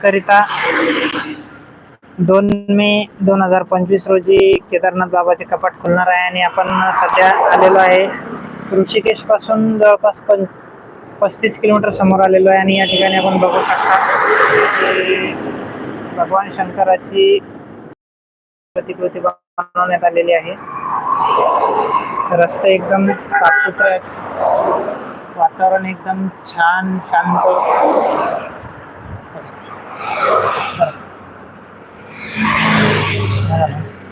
करिता दोन मे दोन हजार पंचवीस रोजी केदारनाथ बाबाचे कपाट खुलणार आहे आणि आपण सध्या आलेलो आहे ऋषिकेशपासून जवळपास पं पस्तीस किलोमीटर समोर आलेलो आहे आणि या ठिकाणी आपण बघू शकता भगवान शंकराची प्रतिकृती बनवण्यात आलेली आहे. रस्ते एकदम साफसुथरे आहेत. वातावरण एकदम छान शांत.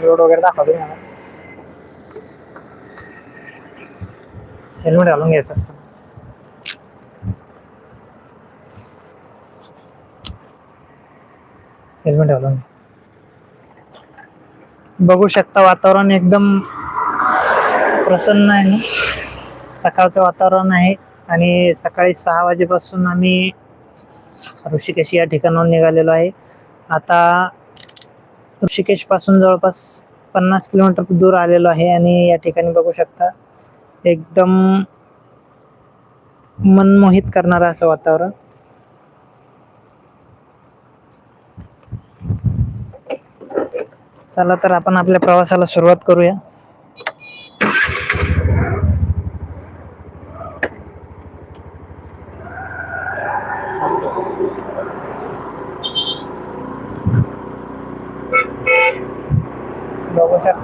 रोड वगैरे दाखवतो मला हेल्मेट घालून घ्यायचं असतं. हेल्मेट घालून बघू शकता वातावरण एकदम प्रसन्न आहे. सकाळचं वातावरण आहे आणि सकाळी सहा वाजेपासून आम्ही ऋषिकेश या ठिकाणाहून निघालेलो आहे. आता ऋषिकेशपासून जवळपास पन्नास किलोमीटर दूर आलेलो आहे आणि या ठिकाणी बघू शकता एकदम मनमोहित करणारं असं वातावरण. चला तर आपण आपल्या प्रवासाला सुरुवात करूया.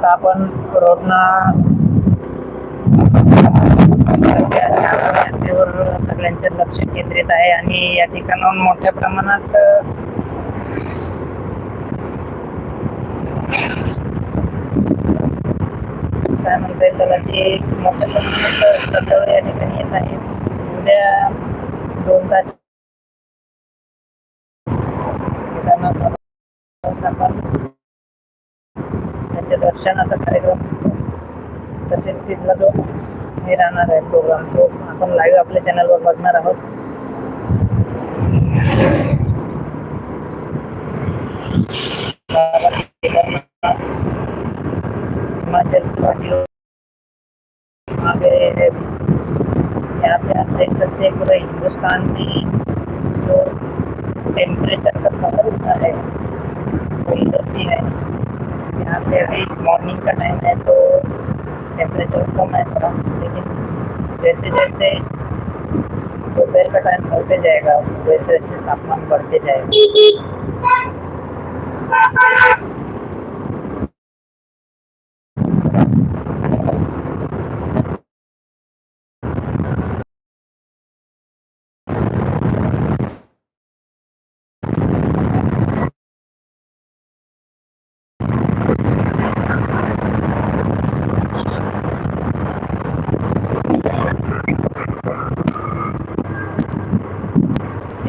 आता आपण रोडना यात्रेवर सगळ्यांचे लक्ष केंद्रित आहे आणि या ठिकाणाहून मोठ्या प्रमाणात काय म्हणता येईल त्याला की मोठ्या प्रमाणात या ठिकाणी येत आहेत. उद्या दोन तास केदारनाथ आपण त्यांच्या दर्शनाचा कार्यक्रम. तसेच तिथला जो हे राहणार आहे प्रोग्राम तो आपण लाईव्ह आपल्या चॅनलवर बघणार आहोत. हिमाचल प्रदेश आगे यहाँ पे आप देख सकते हैं पूरे हिंदुस्तान में जो टेम्परेचर का फर्क होता है वो इधर भी है यहाँ अभी मॉर्निंग का टाइम है तो टेम्परेचर कम है थोड़ा लेकिन जैसे जैसे दोपहर का टाइम बढ़ते जाएगा वैसे वैसे तापमान बढ़ते जाएगा।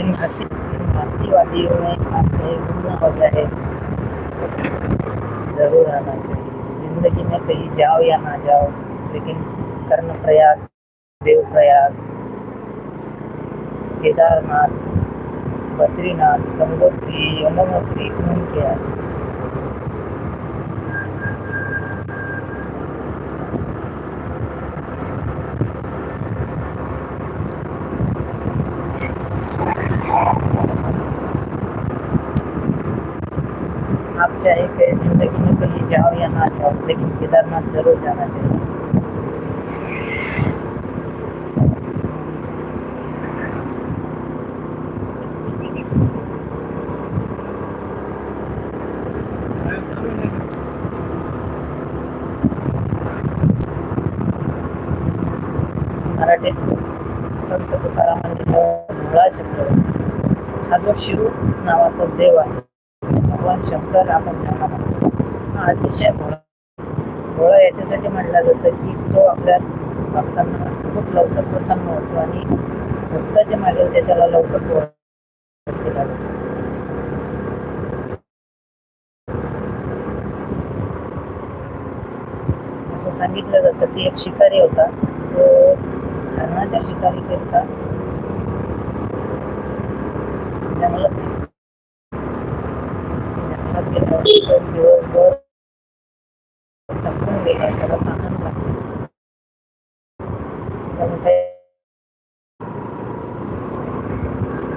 इन हँसी हँसी वाली में आपने घूमना होता है ज़रूर आना चाहिए। ज़िंदगी में कहीं जाओ या ना जाओ, लेकिन कर्ण प्रयाग, देव प्रयाग, केदारनाथ, बद्रीनाथ, गंगोत्री, यमुनोत्री घूम के आए आप चाहे कि जिंदगी में कहीं जाओ या ना जाओ लेकिन केदारनाथ जरूर जाना चाहिए। मराठीत संत तुकारामांनी मुळा चक्र हा जो शिव नावाचा देव आहे भगवान शंकर आपण ज्याला म्हणतो. हा अतिशय भोळा भोळा याच्यासाठी म्हटला जातं की तो आपल्या भक्तांना खूप लवकर प्रसन्न होतो आणि भक्ताच्या मागे होते त्याला लवकर केला जातो असं सांगितलं जातं की एक शिकारी होता. तो हरणाच्या शिकारी करता जंगलात दिवसभर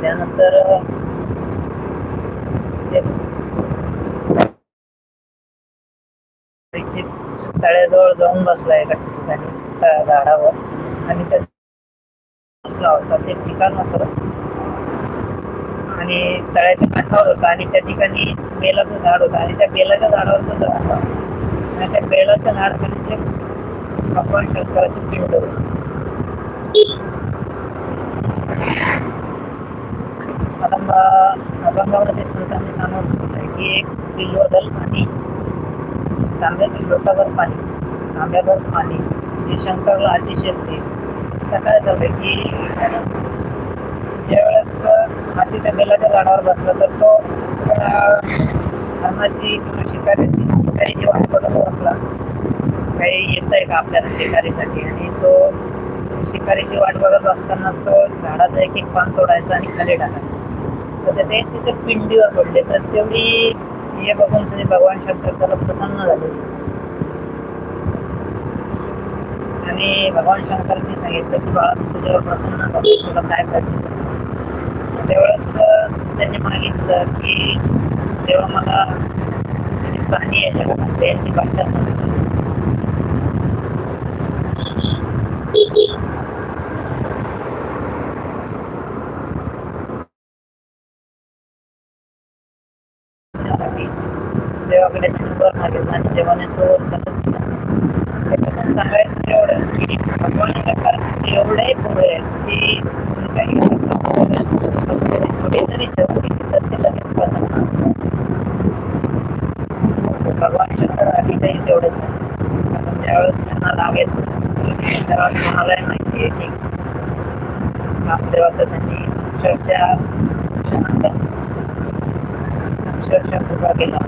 त्यानंतर तळ्याजवळ जाऊन बसला एका ठिकाणी झाडावर. आणि त्या बसला होता. ते ठिकाण होतं. आणि तळ्याच्या काठावर होतं आणि त्या ठिकाणी बेलाचं झाड होतं आणि त्या बेलाच्या झाडावर तो झाड आणि त्या बेलाच्या झाडाखाली ते भगवान शंकराची पिंड होती. आता अभंगामध्ये संतांनी सांगितलं की एक बिल्वदल आणि तांब्यातील लोटावर पाणी तांब्याभर पाणी हे शंकरला अतिशय ते आता काय झालं की ज्यावेळेस हाती त्या बेलाच्या झाडावर बसला तर तो धर्माची हरणाची किंवा शिकारीची शिकारीची वाट बघत बसला. काही येत आहे का आपल्याला शिकारीसाठी? आणि तो शिकारीची वाट बघत असताना तो झाडाचं एक एक पान तोडायचा आणि खाली टाकायचा. तर ते तिथे पिंडीवर पडले. तर तेवढी हे बघून सुद्धा भगवान शंकर त्याला प्रसन्न झाले. आणि भगवान शंकरने सांगितलं की बाळा तुझ्यावर प्रसन्न तुला काय पाहिजे? त्यावेळेस अं, त्यांनी मागितलं की तेव्हा मला जे प्राणी आहे जगात त्यांची भाषा समजली साठी देवाकडे नंबर मागितला आणि देवाने तो त्याला दिला. त्याच्यातून सांगायचं एवढं की भगवान शंकर एवढे पुढे आहेत की काही थोडी तर ते लगेच भगवान शंकर आधी काही तेवढेच त्यावेळेस त्यांना लाभ येतो त्यावेळेस कोणालाही माहिती आहे की नामदेवाचं त्यांनी अक्षरशः अक्षरशः कृपा केला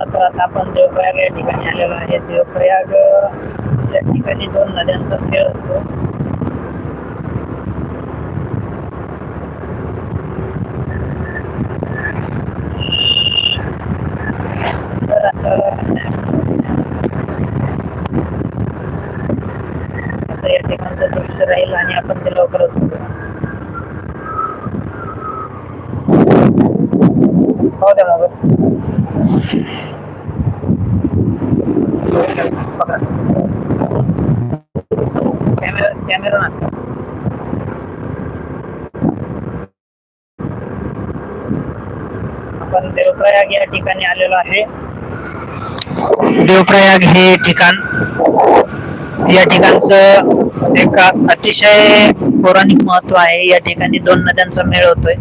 चला तर आता आपण देवप्रयाग या ठिकाणी आलेलो आहे. देवप्रयाग या ठिकाणी दोन नद्यांचा खेळ असतो तर असं असं या ठिकाणचं दृश्य राहील आणि आपण ते लवकरच बघू. हो द्या आपण देवप्रयाग या ठिकाणी आलेलो आहे देवप्रयाग हे ठिकाण या ठिकाणचं एक अतिशय पौराणिक महत्त्व आहे. या ठिकाणी दोन नद्यांचा मेळ होतोय.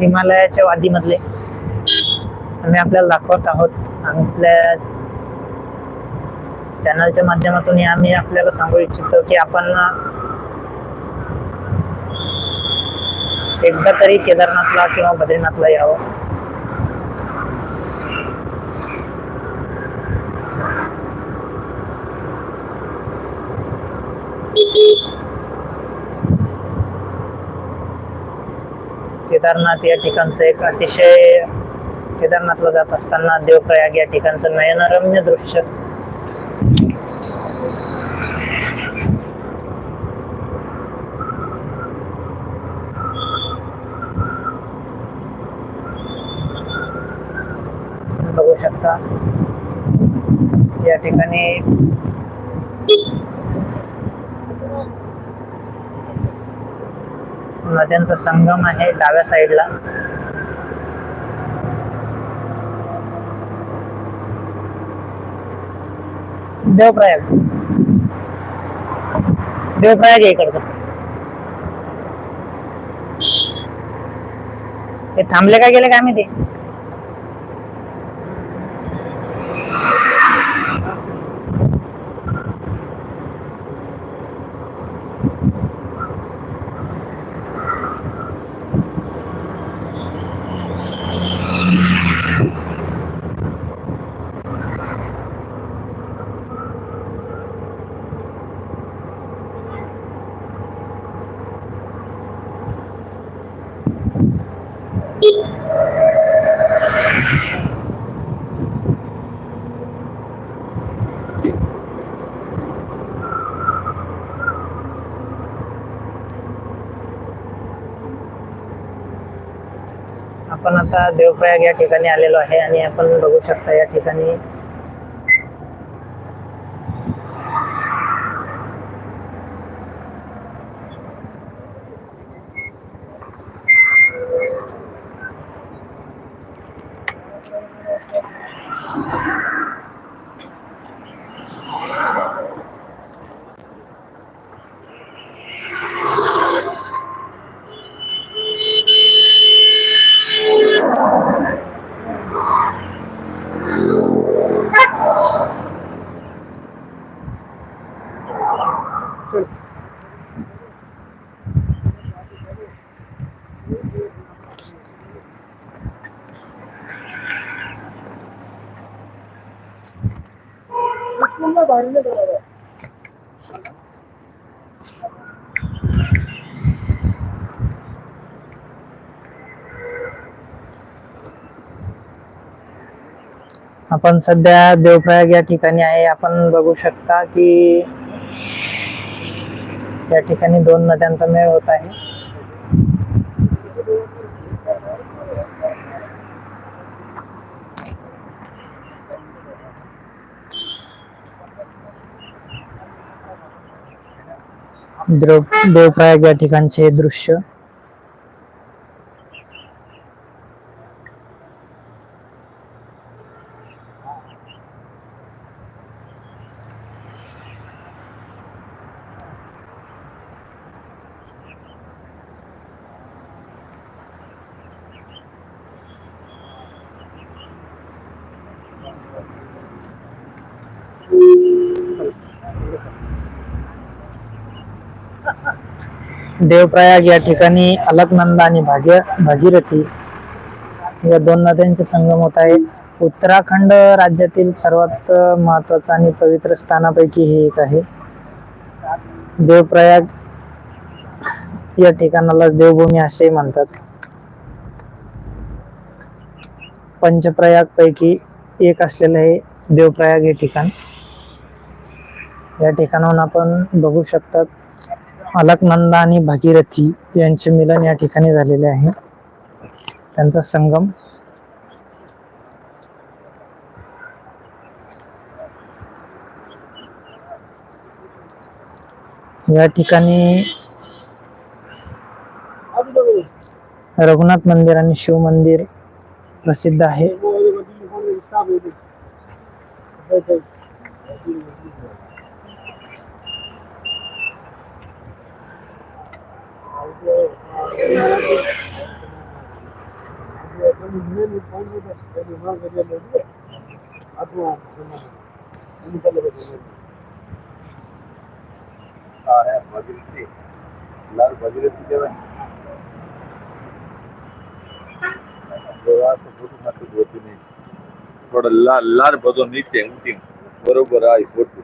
हिमालयाच्या वादीमधले. आम्ही आपल्याला दाखवत आहोत. आपल्या चॅनलच्या माध्यमातून आम्ही आपल्याला सांगू इच्छितो की आपण एकदा तरी केदारनाथला किंवा बद्रीनाथला यावं. केदारनाथ या ठिकाणचं एक अतिशय केदारनाथला जात असताना देवप्रयाग या ठिकाणचं नयनरम्य दृश्य बघू शकता या ठिकाणी नद्यांचा संगम आहे डाव्या साईडला देवप्रयाग. देवप्रयाग आहे इकडचं. हे थांबले काय गेले काय माहिती? आपण आता देवप्रयाग या ठिकाणी आलेलो आहे आणि आपण बघू शकता या ठिकाणी आपण सध्या देवप्रयाग या ठिकाणी आहे. आपण बघू शकता की या ठिकाणी दोन नद्यांचा मेळ होत आहे. देवप्रयाग या ठिकाणचे हे दृश्य देवप्रयाग या ठिकाणी अलकनंदा आणि भाग्य भागीरथी या दोन नद्यांचे संगम होत आहे उत्तराखंड राज्यातील सर्वात महत्वाचं आणि पवित्र स्थानापैकी हे एक आहे. देवप्रयाग या ठिकाणाला देवभूमी असे म्हणतात. पंचप्रयाग पैकी एक असलेलं हे देवप्रयाग हे ठिकाण. या ठिकाणाहून आपण बघू शकतात अलकनंदा आणि भागीरथी यांचे मिलन या ठिकाणी झालेले आहे. त्यांचा संगम. या ठिकाणी रघुनाथ मंदिर आणि शिव मंदिर प्रसिद्ध आहे. भगीरथी लाल भगीरथी देवाचं फोटो मात्र होती नाही थोडं लाल लाल बदल नीचे उठी बरोबर आहे फोटो